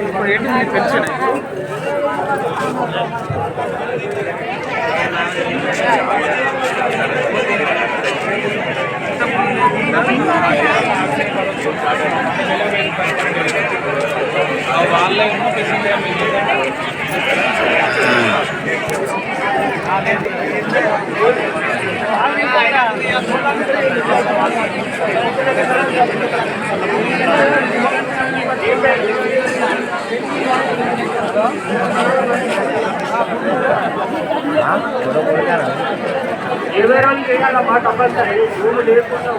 ఇప్పుడు ఏంటి మీ పెన్షన్ వాళ్ళే ఇరవై రోజులు చేయాలమ్మా కంపల్సరీ భూమి లేకుండా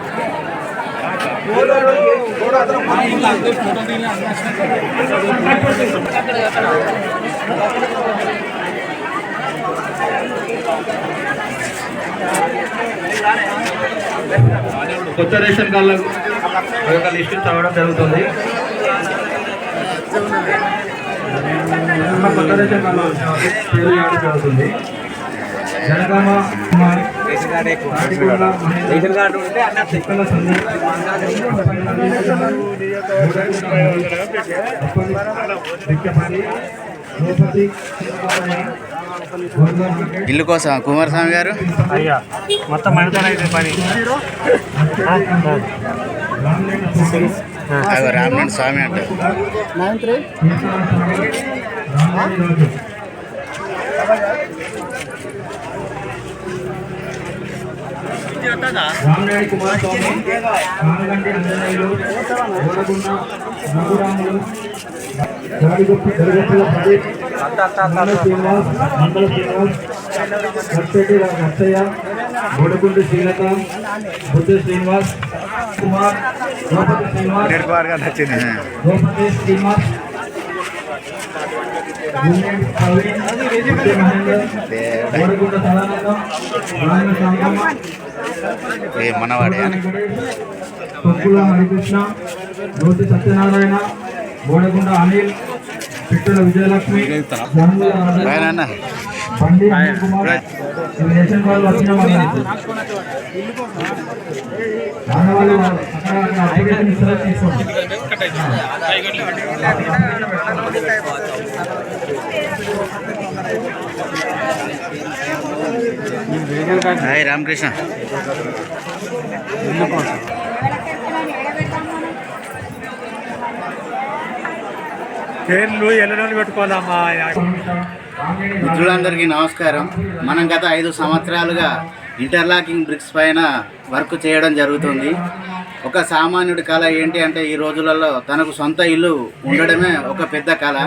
కొత్త రేషన్ కార్డులకు ఒక లిస్టు చదవడం జరుగుతుంది. కొత్త రేషన్ కార్డు పేరు జరుగుతుంది జనగామ కుమార్ నాటికొండ మహేంద్ర, రేషన్ కార్డు ఉంటే ఇల్లు కోసం కుమారస్వామి గారు? అయ్యా మొత్తం మనతోనే అయితే పని. రామనాథ స్వామి అంట రామనాయుడు కుమారస్వామి కానగంటి అంజనేయులు ఓడగున్న రఘురాములు గాడిగొప్పి గడిగొప్పల ప్రదీప్ మండల శ్రీనివాస్ మండల శ్రీనివాస్ కర్పేటి నర్సయ్య గోడగుండు శ్రీలత బుద్ధ శ్రీనివాస్ కుమార్ ద్రౌపది శ్రీనివాస్ ద్రౌపది శ్రీనివాస్ మహేందర్ గోడగుండ సదానందం రాయన సాంగమ్మ ఏ మనవాడే తొక్కుల హరికృష్ణ జ్యోతి సత్యనారాయణ బోడగుండ అనిల్ పిట్టల విజయలక్ష్మి బండి అనిల్ కుమార్ రేషన్ వచ్చిన వాళ్ళ అప్లికేషన్ ఇస్తారో తీసుకోండి. హాయ్ రామకృష్ణ. పేర్లు ఎల్లడోళ్ళు పెట్టుకోవాలమ్మా. మిత్రులందరికీ నమస్కారం. మనం గత ఐదు సంవత్సరాలుగా ఇంటర్లాకింగ్ బ్రిక్స్ పైన వర్క్ చేయడం జరుగుతుంది. ఒక సామాన్యుడి కళ ఏంటి అంటే ఈ రోజులలో తనకు సొంత ఇల్లు ఉండడమే ఒక పెద్ద కళ.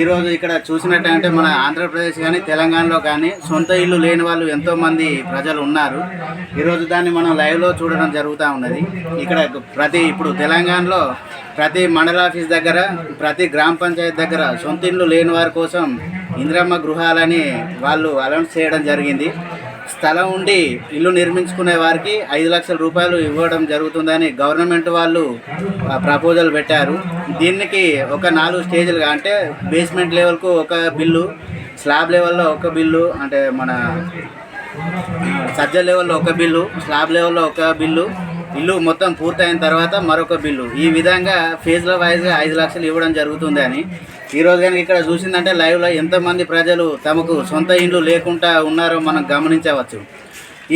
ఈరోజు ఇక్కడ చూసినట్టంటే మన ఆంధ్రప్రదేశ్ కానీ తెలంగాణలో కానీ సొంత ఇల్లు లేని వాళ్ళు ఎంతోమంది ప్రజలు ఉన్నారు. ఈరోజు దాన్ని మనం లైవ్లో చూడడం జరుగుతూ ఉన్నది. ఇక్కడ ప్రతి ఇప్పుడు తెలంగాణలో ప్రతి మండల ఆఫీస్ దగ్గర ప్రతి గ్రామ పంచాయతీ దగ్గర సొంత ఇల్లు లేని వారి కోసం ఇందిరమ్మ గృహాలని వాళ్ళు అనౌన్స్ చేయడం జరిగింది. స్థలం ఉండి ఇల్లు నిర్మించుకునే వారికి ఐదు లక్షల రూపాయలు ఇవ్వడం జరుగుతుందని గవర్నమెంట్ వాళ్ళు ప్రపోజల్ పెట్టారు. దీనికి ఒక నాలుగు స్టేజ్లుగా అంటే బేస్మెంట్ లెవెల్కు ఒక బిల్లు స్లాబ్ లెవెల్లో ఒక బిల్లు అంటే మన సజ్జ లెవెల్లో ఒక బిల్లు స్లాబ్ లెవెల్లో ఒక బిల్లు ఇల్లు మొత్తం పూర్తయిన తర్వాత మరొక బిల్లు. ఈ విధంగా ఫేజ్ల వైజ్గా ఐదు లక్షలు ఇవ్వడం జరుగుతుంది అని. ఈరోజు కనుక ఇక్కడ చూసిందంటే లైవ్లో ఎంతమంది ప్రజలు తమకు సొంత ఇండ్లు లేకుండా ఉన్నారో మనం గమనించవచ్చు.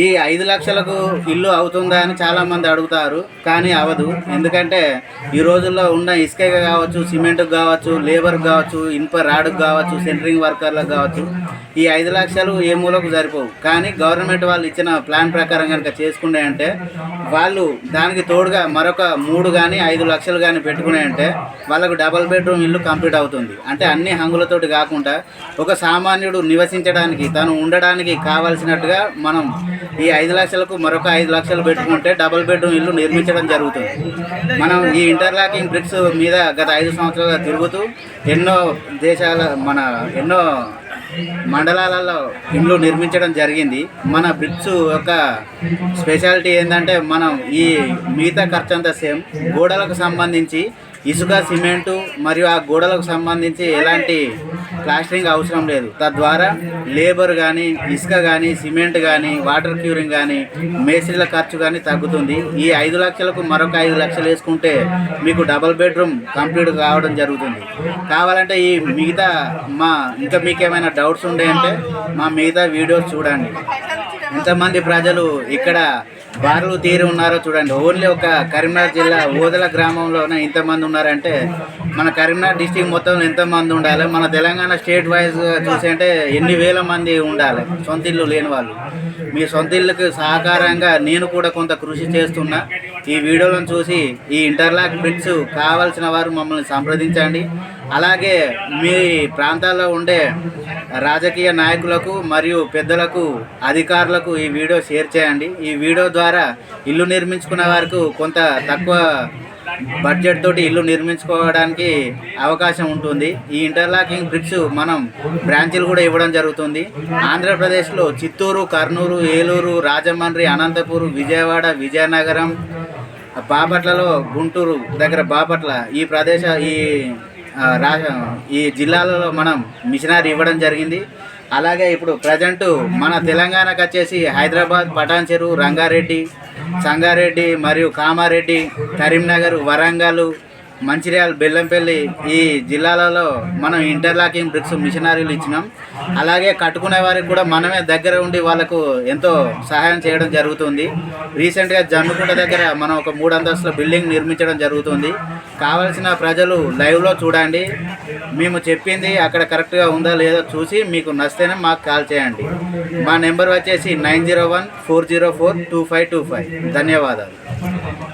ఈ ఐదు లక్షలకు ఇల్లు అవుతుందా అని చాలామంది అడుగుతారు కానీ అవదు. ఎందుకంటే ఈ రోజుల్లో ఉన్న ఇసుక కావచ్చు సిమెంట్కి కావచ్చు లేబర్కి కావచ్చు ఇనుప రాడుకు కావచ్చు సెంటరింగ్ వర్కర్లకు కావచ్చు ఈ ఐదు లక్షలు ఏ మూలకు సరిపోవు. కానీ గవర్నమెంట్ వాళ్ళు ఇచ్చిన ప్లాన్ ప్రకారం కనుక చేసుకునే అంటే వాళ్ళు దానికి తోడుగా మరొక మూడు కానీ ఐదు లక్షలు కానీ పెట్టుకునే అంటే వాళ్ళకు డబల్ బెడ్రూమ్ ఇల్లు కంప్లీట్ అవుతుంది. అంటే అన్ని హంగులతోటి కాకుండా ఒక సామాన్యుడు నివసించడానికి తను ఉండడానికి కావాల్సినట్టుగా మనం ఈ ఐదు లక్షలకు మరొక ఐదు లక్షలు పెట్టుకుంటే డబుల్ బెడ్రూమ్ ఇల్లు నిర్మించడం జరుగుతుంది. మనం ఈ ఇంటర్లాకింగ్ బ్రిక్స్ మీద గత ఐదు సంవత్సరాలుగా తిరుగుతూ ఎన్నో దేశాల మన ఎన్నో మండలాలలో ఇండ్లు నిర్మించడం జరిగింది. మన బ్రిక్స్ యొక్క స్పెషాలిటీ ఏంటంటే మనం ఈ మిగతా ఖర్చు అంతా సేమ్ గోడలకు సంబంధించి ఇసుక సిమెంటు మరియు ఆ గోడలకు సంబంధించి ఎలాంటి ప్లాస్టరింగ్ అవసరం లేదు. తద్వారా లేబర్ కానీ ఇసుక కానీ సిమెంట్ కానీ వాటర్ క్యూరింగ్ కానీ మేస్త్రీల ఖర్చు కానీ తగ్గుతుంది. ఈ ఐదు లక్షలకు మరొక ఐదు లక్షలు వేసుకుంటే మీకు డబల్ బెడ్రూమ్ కంప్లీట్ కావడం జరుగుతుంది. కావాలంటే ఈ మిగతా మా ఇంకా మీకు ఏమైనా డౌట్స్ ఉండే అంటే మా మిగతా వీడియోస్ చూడండి. ఎంతమంది ప్రజలు ఇక్కడ బారులు తీరి ఉన్నారో చూడండి. ఓన్లీ ఒక కరీంనగర్ జిల్లా ఓదల గ్రామంలోనే ఇంతమంది ఉన్నారంటే మన కరీంనగర్ డిస్టిక్ మొత్తం ఎంతమంది ఉండాలి? మన తెలంగాణ స్టేట్ వైజ్ చూసి అంటే ఎన్ని వేల మంది ఉండాలి? సొంత ఇల్లు లేని వాళ్ళు. మీ సొంత ఇల్లుకి సహకారంగా నేను కూడా కొంత కృషి చేస్తున్నా. ఈ వీడియోలను చూసి ఈ ఇంటర్లాక్ బ్రిక్స్ కావాల్సిన వారు మమ్మల్ని సంప్రదించండి. అలాగే మీ ప్రాంతాల్లో ఉండే రాజకీయ నాయకులకు మరియు పెద్దలకు అధికారులకు ఈ వీడియో షేర్ చేయండి. ఈ వీడియో ద్వారా ఇల్లు నిర్మించుకున్న వారికి కొంత తక్కువ బడ్జెట్ తోటి ఇల్లు నిర్మించుకోవడానికి అవకాశం ఉంటుంది. ఈ ఇంటర్లాకింగ్ బ్రిక్స్ మనం బ్రాంచీలు కూడా ఇవ్వడం జరుగుతుంది. ఆంధ్రప్రదేశ్లో చిత్తూరు కర్నూలు ఏలూరు రాజమండ్రి అనంతపూర్ విజయవాడ విజయనగరం బాపట్లలో గుంటూరు దగ్గర బాపట్ల ఈ ప్రదేశ ఈ రా ఈ జిల్లాలలో మనం మిషనరీ ఇవ్వడం జరిగింది. అలాగే ఇప్పుడు ప్రజెంట్ మన తెలంగాణకు వచ్చేసి హైదరాబాద్ పటాన్ చెరువు రంగారెడ్డి సంగారెడ్డి మరియు కామారెడ్డి కరీంనగర్ వరంగల్ మంచిర్యాల బెల్లంపల్లి ఈ జిల్లాలలో మనం ఇంటర్లాకింగ్ బ్రిక్స్ మిషనరీలు ఇచ్చినాం. అలాగే కట్టుకునే వారికి కూడా మనమే దగ్గర ఉండి వాళ్ళకు ఎంతో సహాయం చేయడం జరుగుతుంది. రీసెంట్గా జమ్మికుంట దగ్గర మనం ఒక మూడు అంతస్తుల బిల్డింగ్ నిర్మించడం జరుగుతుంది. కావలసిన ప్రజలు లైవ్లో చూడండి. మేము చెప్పింది అక్కడ కరెక్ట్గా ఉందా లేదో చూసి మీకు నచ్చితేనే మాకు కాల్ చేయండి. మా నెంబర్ వచ్చేసి nine zero one four zero four two five two five. ధన్యవాదాలు.